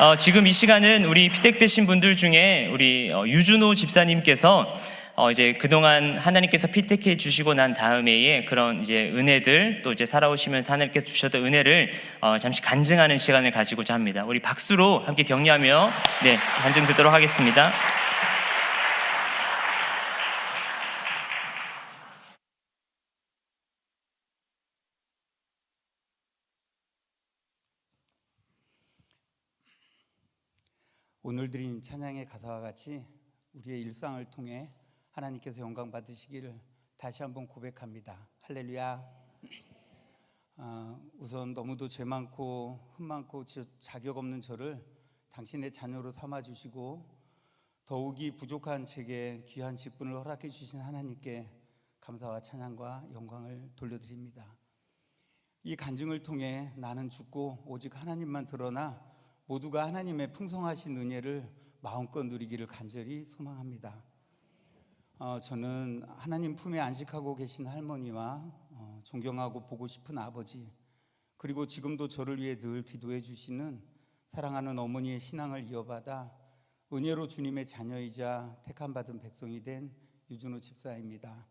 어, 지금 이 시간은 우리 피택 되신 분들 중에 우리 어, 유준호 집사님께서 어, 이제 그동안 하나님께서 피택해 주시고 난 다음에의 그런 이제 은혜들 또 이제 살아오시면서 하나님께서 주셨던 은혜를 어, 잠시 간증하는 시간을 가지고자 합니다. 우리 박수로 함께 격려하며 네 간증 듣도록 하겠습니다. 오늘 드린 찬양의 가사와 같이 우리의 일상을 통해 하나님께서 영광 받으시기를 다시 한번 고백합니다. 할렐루야. 아, 우선 너무도 죄 많고 흠 많고 저- 자격 없는 저를 당신의 자녀로 삼아 주시고 더욱이 부족한 제게 귀한 직분을 허락해 주신 하나님께 감사와 찬양과 영광을 돌려드립니다. 이 간증을 통해 나는 죽고 오직 하나님만 드러나 모두가 하나님의 풍성하신 은혜를 마음껏 누리기를 간절히 소망합니다. 어, 저는 하나님 품에 안식하고 계신 할머니와 어, 존경하고 보고 싶은 아버지 그리고 지금도 저를 위해 늘 기도해 주시는 사랑하는 어머니의 신앙을 이어받아 은혜로 주님의 자녀이자 택함 받은 백성이 된 유준호 집사입니다.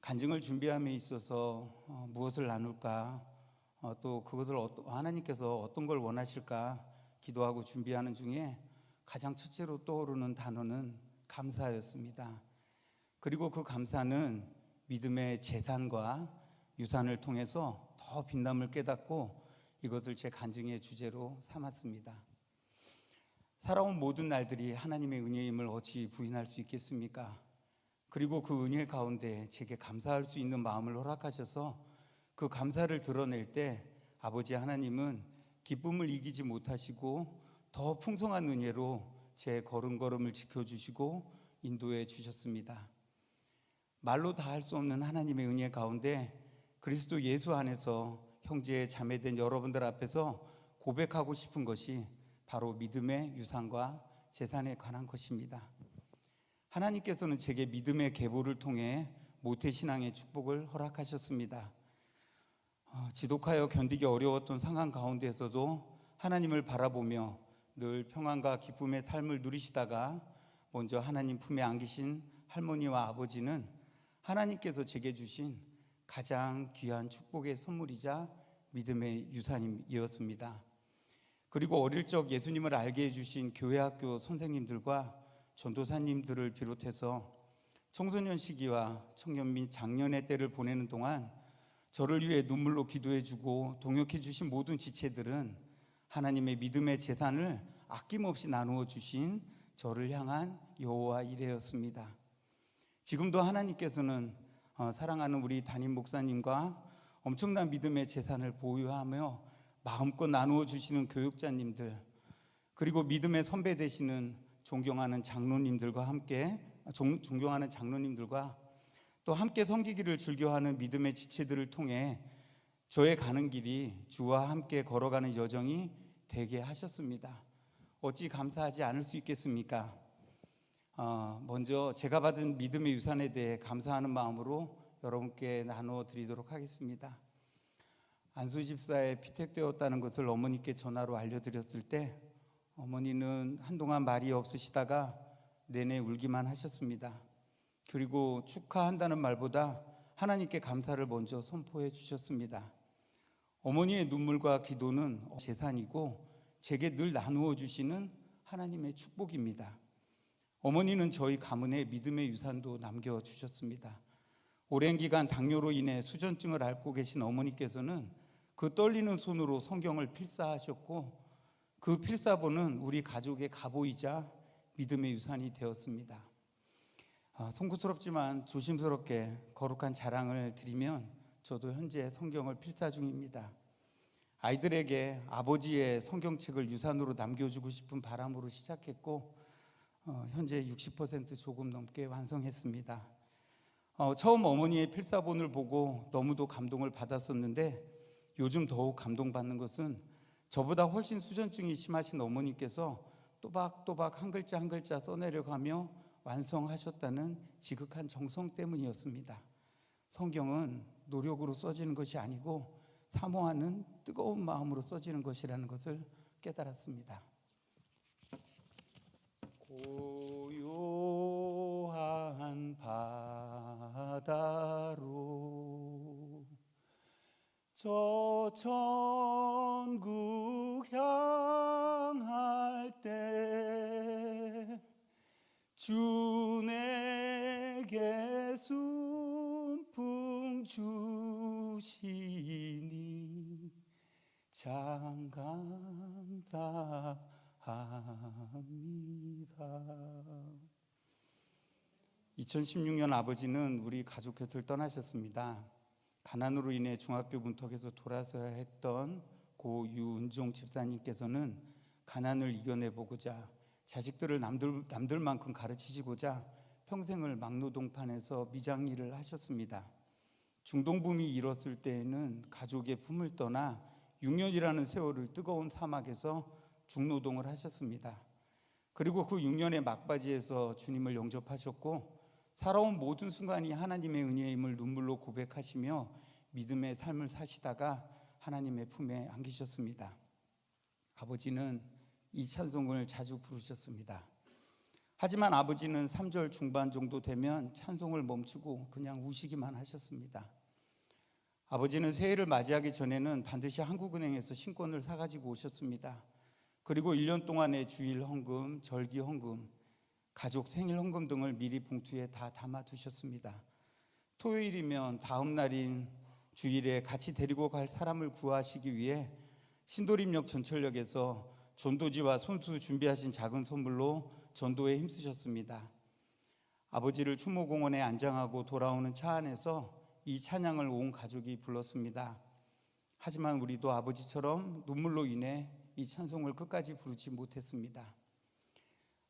간증을 준비함에 있어서 어, 무엇을 나눌까 어, 또 그것을 하나님께서 어떤 걸 원하실까 기도하고 준비하는 중에 가장 첫째로 떠오르는 단어는 감사였습니다. 그리고 그 감사는 믿음의 재산과 유산을 통해서 더 빛남을 깨닫고 이것을 제 간증의 주제로 삼았습니다. 살아온 모든 날들이 하나님의 은혜임을 어찌 부인할 수 있겠습니까? 그리고 그 은혜 가운데 제게 감사할 수 있는 마음을 허락하셔서 그 감사를 드러낼 때 아버지 하나님은 기쁨을 이기지 못하시고 더 풍성한 은혜로 제 걸음걸음을 지켜주시고 인도해 주셨습니다. 말로 다 할 수 없는 하나님의 은혜 가운데 그리스도 예수 안에서 형제 자매된 여러분들 앞에서 고백하고 싶은 것이 바로 믿음의 유산과 재산에 관한 것입니다. 하나님께서는 제게 믿음의 계보를 통해 모태 신앙의 축복을 허락하셨습니다. 어, 지독하여 견디기 어려웠던 상황 가운데에서도 하나님을 바라보며 늘 평안과 기쁨의 삶을 누리시다가 먼저 하나님 품에 안기신 할머니와 아버지는 하나님께서 제게 주신 가장 귀한 축복의 선물이자 믿음의 유산이었습니다. 그리고 어릴 적 예수님을 알게 해주신 교회 학교 선생님들과 전도사님들을 비롯해서 청소년 시기와 청년 및 장년의 때를 보내는 동안 저를 위해 눈물로 기도해 주고 동역해 주신 모든 지체들은 하나님의 믿음의 재산을 아낌없이 나누어 주신 저를 향한 여호와 이레였습니다. 지금도 하나님께서는 어, 사랑하는 우리 담임 목사님과 엄청난 믿음의 재산을 보유하며 마음껏 나누어 주시는 교육자님들 그리고 믿음의 선배 되시는 존경하는 장로님들과 함께 존, 존경하는 장로님들과 또 함께 섬기기를 즐겨하는 믿음의 지체들을 통해 저의 가는 길이 주와 함께 걸어가는 여정이 되게 하셨습니다. 어찌 감사하지 않을 수 있겠습니까? 어, 먼저 제가 받은 믿음의 유산에 대해 감사하는 마음으로 여러분께 나누어 드리도록 하겠습니다. 안수 집사에 피택되었다는 것을 어머니께 전화로 알려드렸을 때 어머니는 한동안 말이 없으시다가 내내 울기만 하셨습니다. 그리고 축하한다는 말보다 하나님께 감사를 먼저 선포해 주셨습니다. 어머니의 눈물과 기도는 재산이고 제게 늘 나누어 주시는 하나님의 축복입니다. 어머니는 저희 가문에 믿음의 유산도 남겨 주셨습니다. 오랜 기간 당뇨로 인해 수전증을 앓고 계신 어머니께서는 그 떨리는 손으로 성경을 필사하셨고 그 필사본은 우리 가족의 가보이자 믿음의 유산이 되었습니다. 아, 송구스럽지만 조심스럽게 거룩한 자랑을 드리면 저도 현재 성경을 필사 중입니다. 아이들에게 아버지의 성경책을 유산으로 남겨주고 싶은 바람으로 시작했고 어, 현재 60% 조금 넘게 완성했습니다. 어, 처음 어머니의 필사본을 보고 너무도 감동을 받았었는데 요즘 더욱 감동받는 것은 저보다 훨씬 수전증이 심하신 어머니께서 또박또박 한 글자 한 글자 써내려가며 완성하셨다는 지극한 정성 때문이었습니다. 성경은 노력으로 써지는 것이 아니고 사모하는 뜨거운 마음으로 써지는 것이라는 것을 깨달았습니다. 고요한 바다로 저 천국 향 주 내게 순풍 주시니 참 감사합니다. 2016년 아버지는 우리 가족 곁을 떠나셨습니다. 가난으로 인해 중학교 문턱에서 돌아서야 했던 고 유은종 집사님께서는 가난을 이겨내 보고자 자식들을 남들 남들만큼 가르치시고자 평생을 막노동판에서 미장 일을 하셨습니다. 중동붐이 일었을 때에는 가족의 품을 떠나 6년이라는 세월을 뜨거운 사막에서 중노동을 하셨습니다. 그리고 그 6년의 막바지에서 주님을 영접하셨고 살아온 모든 순간이 하나님의 은혜임을 눈물로 고백하시며 믿음의 삶을 사시다가 하나님의 품에 안기셨습니다. 아버지는 이 찬송을 자주 부르셨습니다. 하지만 아버지는 3절 중반 정도 되면 찬송을 멈추고 그냥 우시기만 하셨습니다. 아버지는 새해를 맞이하기 전에는 반드시 한국은행에서 신권을 사가지고 오셨습니다. 그리고 1년 동안의 주일 헌금, 절기 헌금, 가족 생일 헌금 등을 미리 봉투에 다 담아 두셨습니다. 토요일이면 다음 날인 주일에 같이 데리고 갈 사람을 구하시기 위해 신도림역 전철역에서 전도지와 손수 준비하신 작은 선물로 전도에 힘쓰셨습니다. 아버지를 추모공원에 안장하고 돌아오는 차 안에서 이 찬양을 온 가족이 불렀습니다. 하지만 우리도 아버지처럼 눈물로 인해 이 찬송을 끝까지 부르지 못했습니다.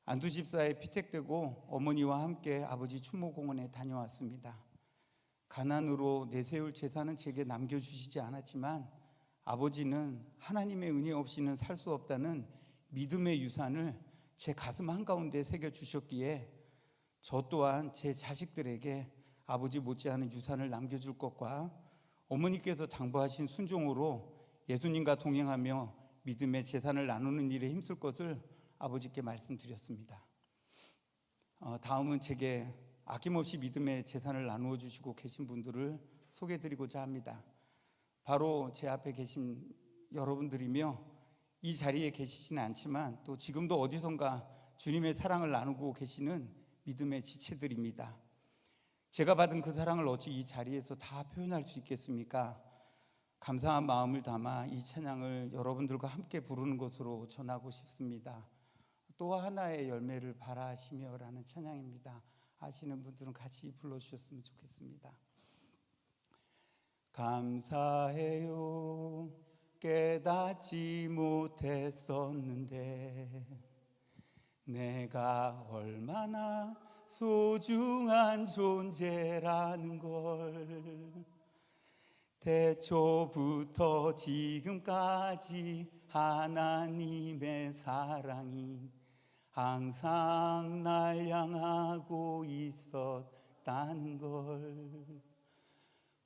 안두 집사에 피택되고 어머니와 함께 아버지 추모공원에 다녀왔습니다. 가난으로 내세울 재산은 제게 남겨주시지 않았지만 아버지는 하나님의 은혜 없이는 살 수 없다는 믿음의 유산을 제 가슴 한가운데 새겨 주셨기에 저 또한 제 자식들에게 아버지 못지않은 유산을 남겨줄 것과 어머니께서 당부하신 순종으로 예수님과 동행하며 믿음의 재산을 나누는 일에 힘쓸 것을 아버지께 말씀드렸습니다. 어, 다음은 제게 아낌없이 믿음의 재산을 나누어 주시고 계신 분들을 소개드리고자 합니다. 바로 제 앞에 계신 여러분들이며 이 자리에 계시지는 않지만 또 지금도 어디선가 주님의 사랑을 나누고 계시는 믿음의 지체들입니다. 제가 받은 그 사랑을 어찌 이 자리에서 다 표현할 수 있겠습니까? 감사한 마음을 담아 이 찬양을 여러분들과 함께 부르는 것으로 전하고 싶습니다. 또 하나의 열매를 바라시며라는 찬양입니다. 아시는 분들은 같이 불러주셨으면 좋겠습니다. 감사해요. 깨닫지 못했었는데 내가 얼마나 소중한 존재라는 걸. 태초부터 지금까지 하나님의 사랑이 항상 날 향하고 있었다는 걸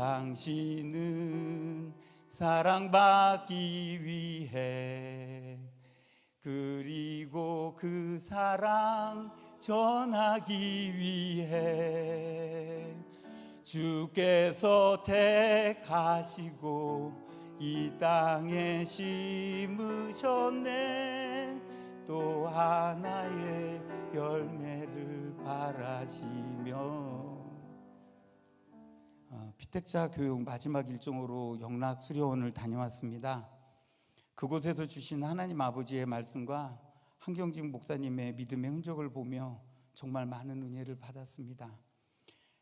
당신은 사랑받기 위해 그리고 그 사랑 전하기 위해 주께서 택하시고 이 땅에 심으셨네. 또 하나의 열매를 바라시며 어, 피택자 교육 마지막 일정으로 영락 수료원을 다녀왔습니다. 그곳에서 주신 하나님 아버지의 말씀과 한경직 목사님의 믿음의 흔적을 보며 정말 많은 은혜를 받았습니다.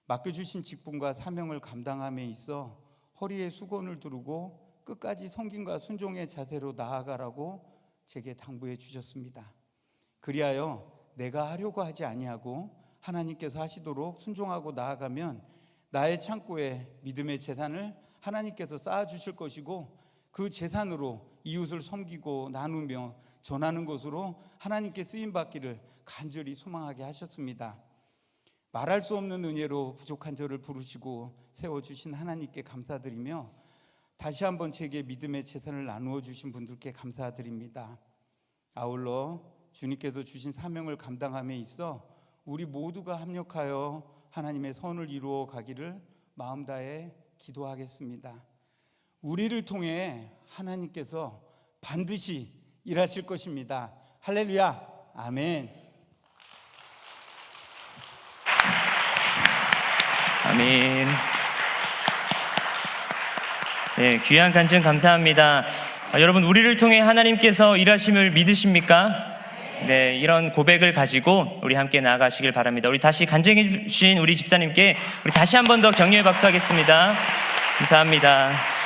맡겨주신 직분과 사명을 감당함에 있어 허리에 수건을 두르고 끝까지 성김과 순종의 자세로 나아가라고 제게 당부해 주셨습니다. 그리하여 내가 하려고 하지 아니하고 하나님께서 하시도록 순종하고 나아가면 나의 창고에 믿음의 재산을 하나님께서 쌓아 주실 것이고 그 재산으로 이웃을 섬기고 나누며 전하는 것으로 하나님께 쓰임 받기를 간절히 소망하게 하셨습니다. 말할 수 없는 은혜로 부족한 저를 부르시고 세워 주신 하나님께 감사드리며 다시 한번 제게 믿음의 재산을 나누어 주신 분들께 감사드립니다. 아울러 주님께서 주신 사명을 감당함에 있어 우리 모두가 합력하여 하나님의 선을 이루어 가기를 마음 다해 기도하겠습니다. 우리를 통해 하나님께서 반드시 일하실 것입니다. 할렐루야. 아멘. 아멘. 네, 귀한 간증 감사합니다. 아, 여러분, 우리를 통해 하나님께서 일하심을 믿으십니까? 네, 이런 고백을 가지고 우리 함께 나아가시길 바랍니다. 우리 다시 간증해 주신 우리 집사님께 우리 다시 한 번 더 격려의 박수 하겠습니다. 감사합니다.